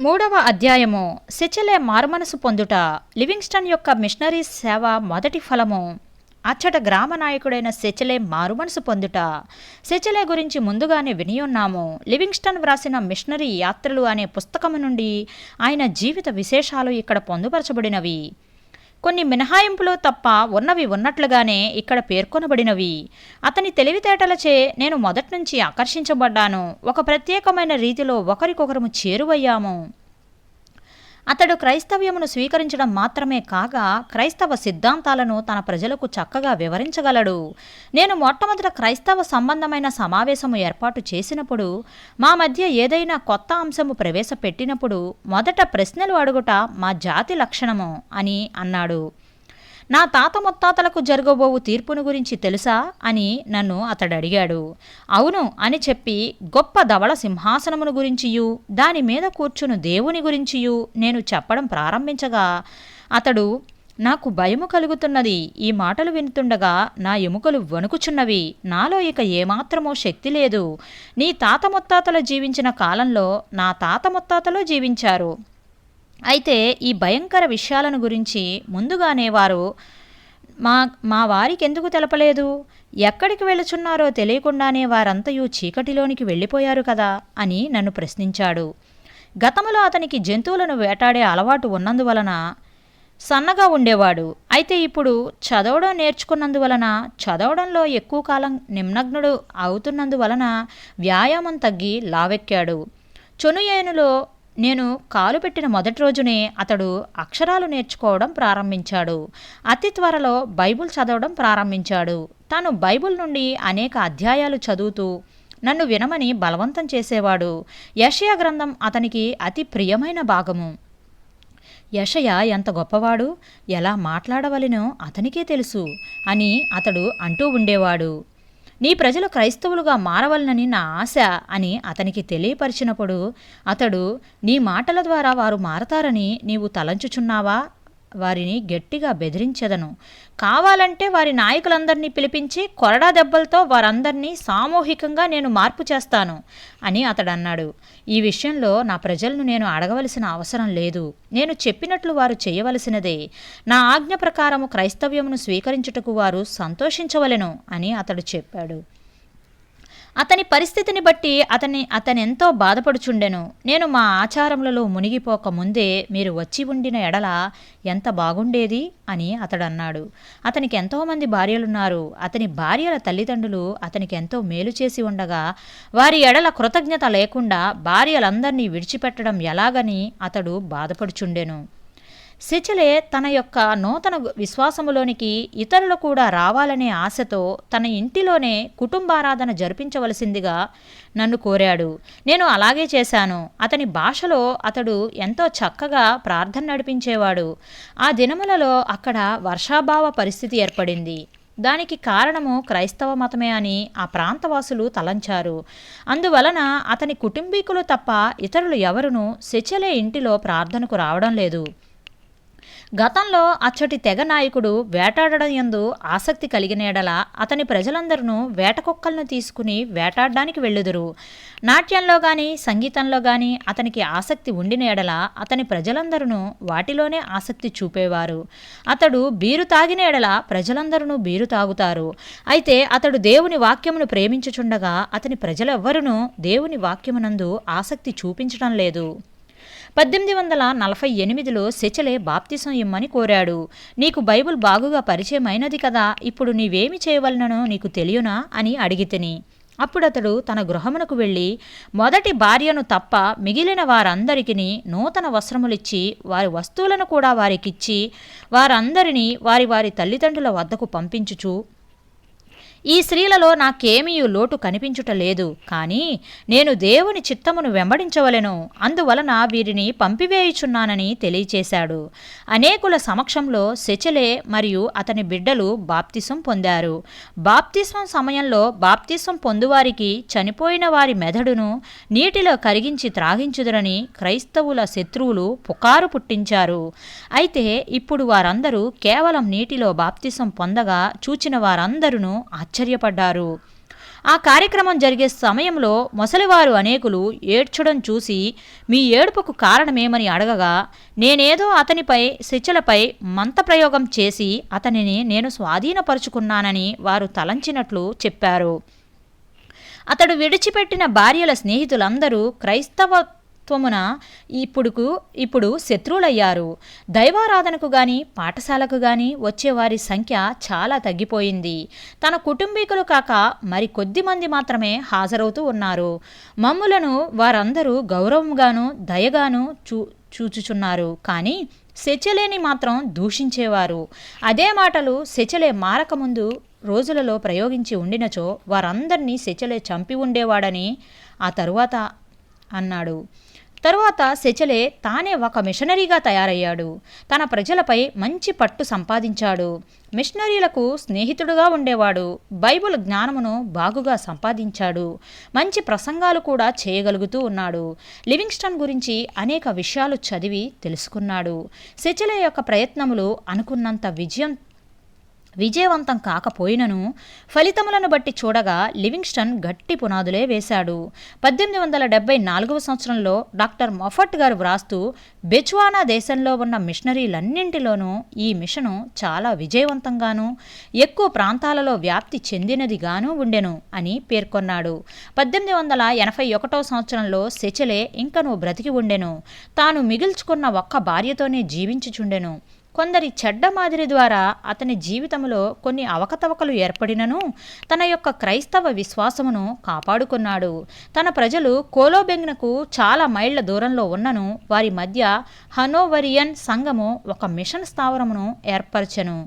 మూడవ అధ్యాయము. సిచెలే మారుమనసు పొందుట లివింగ్స్టన్ యొక్క మిషనరీ సేవ మొదటి ఫలము. అచ్చట గ్రామ నాయకుడైన సెచెలే మారుమనసు పొందుట. సెచెలే గురించి ముందుగానే వినియున్నాము లివింగ్స్టన్ వ్రాసిన మిషనరీ యాత్రలు అనే పుస్తకము నుండి ఆయన జీవిత విశేషాలు ఇక్కడ పొందుపరచబడినవి. కొన్ని మినహాయింపులు తప్ప ఉన్నవి ఉన్నట్లుగానే ఇక్కడ పేర్కొనబడినవి. అతని తెలివితేటలచే నేను మొదటి నుంచి ఆకర్షించబడ్డాను. ఒక ప్రత్యేకమైన రీతిలో ఒకరికొకరము చేరువయ్యాము. అతడు క్రైస్తవ్యమును స్వీకరించడం మాత్రమే కాగా క్రైస్తవ సిద్ధాంతాలను తన ప్రజలకు చక్కగా వివరించగలడు. నేను మొట్టమొదట క్రైస్తవ సంబంధమైన సమావేశము ఏర్పాటు చేసినప్పుడు మా మధ్య ఏదైనా కొత్త అంశము ప్రవేశపెట్టినప్పుడు మొదట ప్రశ్నలు అడుగుట మా జాతి లక్షణము అని అన్నాడు. నా తాత ముత్తాతలకు జరగబోవు తీర్పును గురించి తెలుసా అని నన్ను అతడు అడిగాడు అవును అని చెప్పి గొప్ప ధవళ సింహాసనమును గురించియు దాని మీద కూర్చుని దేవుని గురించియు నేను చెప్పడం ప్రారంభించగా అతడు నాకు భయము కలుగుతున్నది ఈ మాటలు వింటుండగా నా ఎముకలు వణుకుచున్నవి నాలో ఇక ఏమాత్రమో శక్తి లేదు. నీ తాత ముత్తాతలు జీవించిన కాలంలో నా తాత ముత్తాతలు జీవించారు. అయితే ఈ భయంకర విషయాలను గురించి ముందుగానే వారు మా మా వారికి ఎందుకు తెలపలేదు? ఎక్కడికి వెళుచున్నారో తెలియకుండానే వారంతయు చీకటిలోనికి వెళ్ళిపోయారు కదా అని నన్ను ప్రశ్నించాడు. గతంలో అతనికి జంతువులను వేటాడే అలవాటు ఉన్నందువలన సన్నగా ఉండేవాడు. అయితే ఇప్పుడు చదవడం నేర్చుకున్నందువలన చదవడంలో ఎక్కువ కాలం నిమ్నగ్నుడు అవుతున్నందువలన వ్యాయామం తగ్గి లావెక్కాడు. చొనుయేనులో నేను కాలు పెట్టిన మొదటి రోజునే అతడు అక్షరాలు నేర్చుకోవడం ప్రారంభించాడు. అతి త్వరలో బైబుల్ చదవడం ప్రారంభించాడు. తాను బైబుల్ నుండి అనేక అధ్యాయాలు చదువుతూ నన్ను వినమని బలవంతం చేసేవాడు. యషయా గ్రంథం అతనికి అతి ప్రియమైన భాగము. యషయ ఎంత గొప్పవాడు? ఎలా మాట్లాడవలెనో అతనికే తెలుసు అని అతడు అంటూ ఉండేవాడు. నీ ప్రజలు క్రైస్తవులుగా మారవలనని నా ఆశ అని అతనికి తెలియపరిచినప్పుడు అతడు నీ మాటల ద్వారా వారు మారతారని నీవు తలంచుచున్నావా? వారిని గట్టిగా బెదిరించెదను. కావాలంటే వారి నాయకులందరినీ పిలిపించి కొరడా దెబ్బలతో వారందరినీ సామూహికంగా నేను మార్పు చేస్తాను అని అతడన్నాడు. ఈ విషయంలో నా ప్రజలను నేను అడగవలసిన అవసరం లేదు. నేను చెప్పినట్లు వారు చేయవలసినదే. నా ఆజ్ఞ ప్రకారము క్రైస్తవ్యమును స్వీకరించుటకు వారు సంతోషించవలెను అని అతడు చెప్పాడు. అతని పరిస్థితిని బట్టి అతని అతనెంతో బాధపడుచుండెను. నేను మా ఆచారములలో మునిగిపోక ముందే మీరు వచ్చి ఉండిన ఎడల ఎంత బాగుండేది? అని అతడన్నాడు. అతనికి ఎంతోమంది భార్యలున్నారు. అతని భార్యల తల్లిదండ్రులు అతనికి ఎంతో మేలు చేసి ఉండగా వారి ఎడల కృతజ్ఞత లేకుండా భార్యలందరినీ విడిచిపెట్టడం ఎలాగని అతడు బాధపడుచుండెను. శిచిలే తన యొక్క నూతన విశ్వాసములోనికి ఇతరులు కూడా రావాలనే ఆశతో తన ఇంటిలోనే కుటుంబారాధన జరిపించవలసిందిగా నన్ను కోరాడు. నేను అలాగే చేశాను. అతని భాషలో అతడు ఎంతో చక్కగా ప్రార్థన నడిపించేవాడు. ఆ దినములలో అక్కడ వర్షాభావ పరిస్థితి ఏర్పడింది. దానికి కారణము క్రైస్తవ మతమే అని ఆ ప్రాంతవాసులు తలంచారు. అందువలన అతని కుటుంబీకులు తప్ప ఇతరులు ఎవరునూ సెచలే ఇంటిలో ప్రార్థనకు రావడం లేదు. గతంలో అచ్చటి తెగ నాయకుడు వేటాడడం యందు ఆసక్తి కలిగినేడల అతని ప్రజలందరూ వేటకుక్కలను తీసుకుని వేటాడడానికి వెళ్ళుదురు. నాట్యంలో గాని సంగీతంలో గాని అతనికి ఆసక్తి ఉండినేడల అతని ప్రజలందరూ వాటిలోనే ఆసక్తి చూపేవారు. అతడు బీరు తాగినేడల ప్రజలందరూ బీరు తాగుతారు. అయితే అతడు దేవుని వాక్యమును ప్రేమించుచుండగా అతని ప్రజలెవ్వరూ దేవుని వాక్యమునందు ఆసక్తి చూపించడం లేదు. పద్దెనిమిది వందల నలభై ఎనిమిదిలో సెచలే బాప్తిసం ఇమ్మని కోరాడు. నీకు బైబుల్ బాగుగా పరిచయమైనది కదా ఇప్పుడు నీవేమి చేయవలనో నీకు తెలియనా అని అడిగితిని అప్పుడతడు తన గృహమునకు వెళ్ళి మొదటి భార్యను తప్ప మిగిలిన వారందరికీ నూతన వస్త్రములిచ్చి వారి వస్తువులను కూడా వారికిచ్చి వారందరినీ వారి వారి తల్లిదండ్రుల వద్దకు పంపించుచు ఈ స్త్రీలలో నాకేమీ లోటు కనిపించుట లేదు. కానీ నేను దేవుని చిత్తమును వెంబడించవలెను. అందువలన వీరిని పంపివేయుచున్నానని తెలియచేశాడు. అనేకుల సమక్షంలో శచలే మరియు అతని బిడ్డలు బాప్తిసం పొందారు. బాప్తిస్వం సమయంలో బాప్తిస్వం పొందువారికి చనిపోయిన వారి మెదడును నీటిలో కరిగించి త్రాగించుదురని క్రైస్తవుల శత్రువులు పుకారు పుట్టించారు. అయితే ఇప్పుడు వారందరూ కేవలం నీటిలో బాప్తిసం పొందగా చూచిన వారందరూ ఆశ్చర్యపడ్డారు. ఆ కార్యక్రమం జరిగే సమయంలో ముసలివారు అనేకులు ఏడ్చడం చూసి మీ ఏడుపుకు కారణమేమని అడగగా నేనేదో అతనిపై శిచ్చలపై మంత్రప్రయోగం చేసి అతనిని నేను స్వాధీనపరుచుకున్నానని వారు తలంచినట్లు చెప్పారు. అతడు విడిచిపెట్టిన భార్యల స్నేహితులందరూ క్రైస్తవ త్వమున ఇప్పుడుకు ఇప్పుడు శత్రువులయ్యారు. దైవారాధనకు గాని పాఠశాలకు గాని వచ్చేవారి సంఖ్య చాలా తగ్గిపోయింది. తన కుటుంబీకులు కాక మరి కొద్ది మంది మాత్రమే హాజరవుతూ ఉన్నారు. మమ్ములను వారందరూ గౌరవంగాను దయగాను చూ చూచుచున్నారు. కానీ శచలేని మాత్రం దూషించేవారు. అదే మాటలు శచలే మారకముందు రోజులలో ప్రయోగించి ఉండినచో వారందరినీ శచలే చంపి ఉండేవాడని ఆ తరువాత అన్నాడు. తరువాత సెచలే తానే ఒక మిషనరీగా తయారయ్యాడు. తన ప్రజలపై మంచి పట్టు సంపాదించాడు. మిషనరీలకు స్నేహితుడుగా ఉండేవాడు. బైబిల్ జ్ఞానమును బాగుగా సంపాదించాడు. మంచి ప్రసంగాలు కూడా చేయగలుగుతూ ఉన్నాడు. లివింగ్స్టన్ గురించి అనేక విషయాలు చదివి తెలుసుకున్నాడు. సెచలే యొక్క ప్రయత్నములు అనుకున్నంత విజయం విజయవంతం కాకపోయినను ఫలితములను బట్టి చూడగా లివింగ్స్టన్ గట్టి పునాదులే వేశాడు. పద్దెనిమిది వందల డెబ్బై నాలుగవ సంవత్సరంలో డాక్టర్ మొఫట్ గారు వ్రాస్తూ బెచ్వానా దేశంలో ఉన్న మిషనరీలన్నింటిలోనూ ఈ మిషను చాలా విజయవంతంగాను ఎక్కువ ప్రాంతాలలో వ్యాప్తి చెందినదిగాను ఉండెను అని పేర్కొన్నాడు. పద్దెనిమిది వందల ఎనభై ఒకటో సంవత్సరంలో సెచలే ఇంకను బ్రతికి ఉండెను. తాను మిగిల్చుకున్న ఒక్క భార్యతోనే జీవించుచుండెను. కొందరి చెడ్డ మాదిరి ద్వారా అతని జీవితంలో కొన్ని అవకతవకలు ఏర్పడినను తన యొక్క క్రైస్తవ విశ్వాసమును కాపాడుకున్నాడు. తన ప్రజలు కోలోబెంగ్నకు చాలా మైళ్ళ దూరంలో ఉన్నను వారి మధ్య హనోవరియన్ సంఘము ఒక మిషన్ స్థావరమును ఏర్పరచెను.